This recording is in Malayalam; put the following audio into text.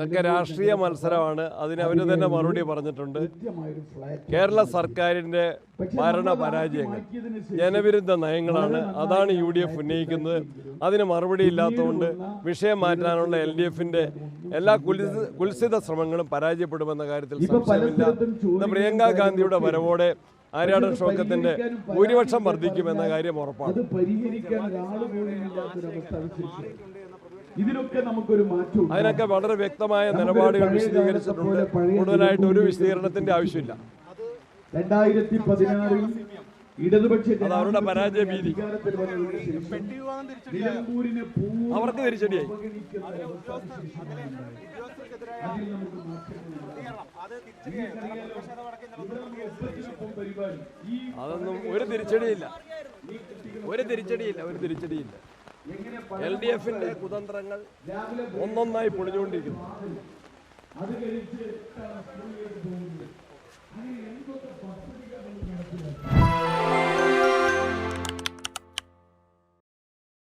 ഇതൊക്കെ രാഷ്ട്രീയ മത്സരമാണ്. അതിന് അവർ തന്നെ മറുപടി പറഞ്ഞിട്ടുണ്ട്. കേരള സർക്കാരിന്റെ ഭരണ പരാജയങ്ങൾ ജനവിരുദ്ധ നയങ്ങളാണ് അതാണ് യു ഡി എഫ് ഉന്നയിക്കുന്നത്. അതിന് മറുപടി ഇല്ലാത്തതുകൊണ്ട് വിഷയം മാറ്റാനുള്ള എൽ ഡി എഫിന്റെ എല്ലാ കുൽസിത ശ്രമങ്ങളും പരാജയപ്പെടുമെന്ന കാര്യത്തിൽ സംശയമില്ല. പ്രിയങ്ക ഗാന്ധിയുടെ വരവോടെ ആര്യാടൻ ഷോക്കത്തിന്റെ ഭൂരിപക്ഷം വർദ്ധിക്കുമെന്ന കാര്യം ഉറപ്പാണ്. ഇതിനൊക്കെ നമുക്കൊരു മാറ്റം അതിനൊക്കെ വളരെ വ്യക്തമായ നിലപാടുകൾ വിശദീകരിച്ചിട്ടുണ്ട്. കൂടുതലായിട്ട് ഒരു വിശദീകരണത്തിന്റെ ആവശ്യമില്ല. രണ്ടായിരത്തി പതിനാറിൽ ഇടതുപക്ഷ അത് അവരുടെ പരാജയ ഭീതി. അവർക്ക് തിരിച്ചടിയായി. അതൊന്നും ഒരു തിരിച്ചടിയില്ല. ഒരു തിരിച്ചടിയില്ല ഒരു തിരിച്ചടിയില്ല. എൽ ഡി എഫിന്റെ കുതന്ത്രങ്ങൾ ഒന്നൊന്നായി പൊളിഞ്ഞുകൊണ്ടിരിക്കുന്നു. അത് കഴിച്ച്